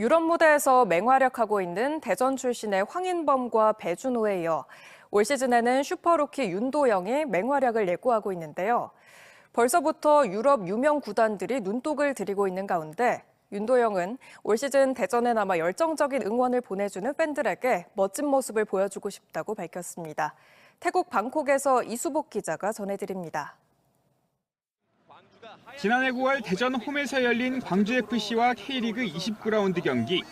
유럽 무대에서 맹활약하고 있는 대전 출신의 황인범과 배준호에 이어 올 시즌에는 슈퍼루키 윤도영이 맹활약을 예고하고 있는데요. 벌써부터 유럽 유명 구단들이 눈독을 들이고 있는 가운데 윤도영은 올 시즌 대전에 남아 열정적인 응원을 보내주는 팬들에게 멋진 모습을 보여주고 싶다고 밝혔습니다. 태국 방콕에서 이수복 기자가 전해드립니다. 지난해 9월 대전 홈에서 열린 광주FC와 K리그 29라운드 경기.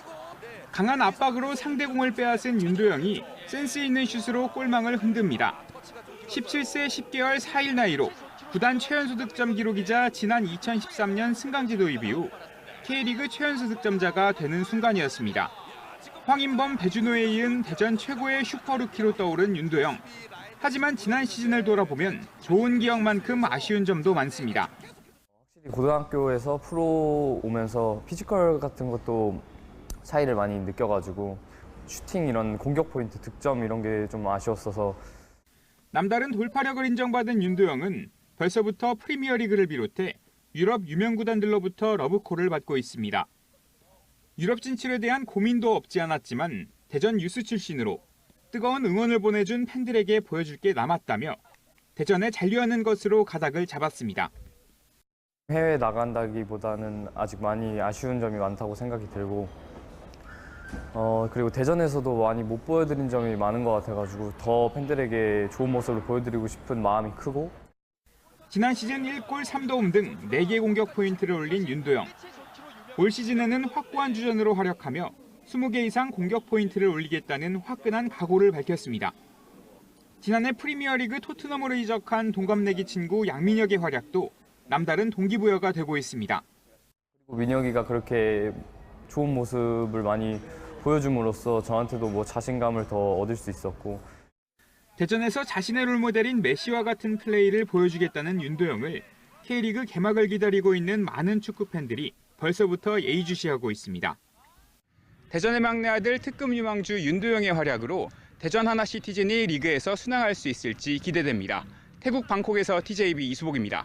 강한 압박으로 상대공을 빼앗은 윤도영이 센스 있는 슛으로 골망을 흔듭니다. 17세 10개월 4일 나이로 구단 최연소 득점 기록이자 지난 2013년 승강지 도입 이후 K리그 최연소 득점자가 되는 순간이었습니다. 황인범, 배준호에 이은 대전 최고의 슈퍼루키로 떠오른 윤도영. 하지만 지난 시즌을 돌아보면 좋은 기억만큼 아쉬운 점도 많습니다. 고등학교에서 프로 오면서 피지컬 같은 것도 차이를 많이 느껴가지고 슈팅 이런 공격 포인트 득점 이런 게 좀 아쉬웠어서 남다른 돌파력을 인정받은 윤도영은 벌써부터 프리미어리그를 비롯해 유럽 유명 구단들로부터 러브콜을 받고 있습니다. 유럽 진출에 대한 고민도 없지 않았지만 대전 유스 출신으로 뜨거운 응원을 보내준 팬들에게 보여줄 게 남았다며 대전에 잔류하는 것으로 가닥을 잡았습니다. 해외 나간다기보다는 아직 많이 아쉬운 점이 많다고 생각이 들고 어 그리고 대전에서도 많이 못 보여드린 점이 많은 것 같아가지고 더 팬들에게 좋은 모습을 보여드리고 싶은 마음이 크고 지난 시즌 1골 3도움 등 4개 공격 포인트를 올린 윤도영. 올 시즌에는 확고한 주전으로 활약하며 20개 이상 공격 포인트를 올리겠다는 화끈한 각오를 밝혔습니다. 지난해 프리미어리그 토트넘으로 이적한 동갑내기 친구 양민혁의 활약도 남다른 동기부여가 되고 있습니다. 민혁이가 그렇게 좋은 모습을 많이 보여줌으로써 저한테도 뭐 자신감을 더 얻을 수 있었고 대전에서 자신의 롤모델인 메시와 같은 플레이를 보여주겠다는 윤도영을 K리그 개막을 기다리고 있는 많은 축구 팬들이 벌써부터 예의주시하고 있습니다. 대전의 막내 아들 특급 유망주 윤도영의 활약으로 대전 하나 시티즌이 리그에서 순항할 수 있을지 기대됩니다. 태국 방콕에서 TJB 이수복입니다.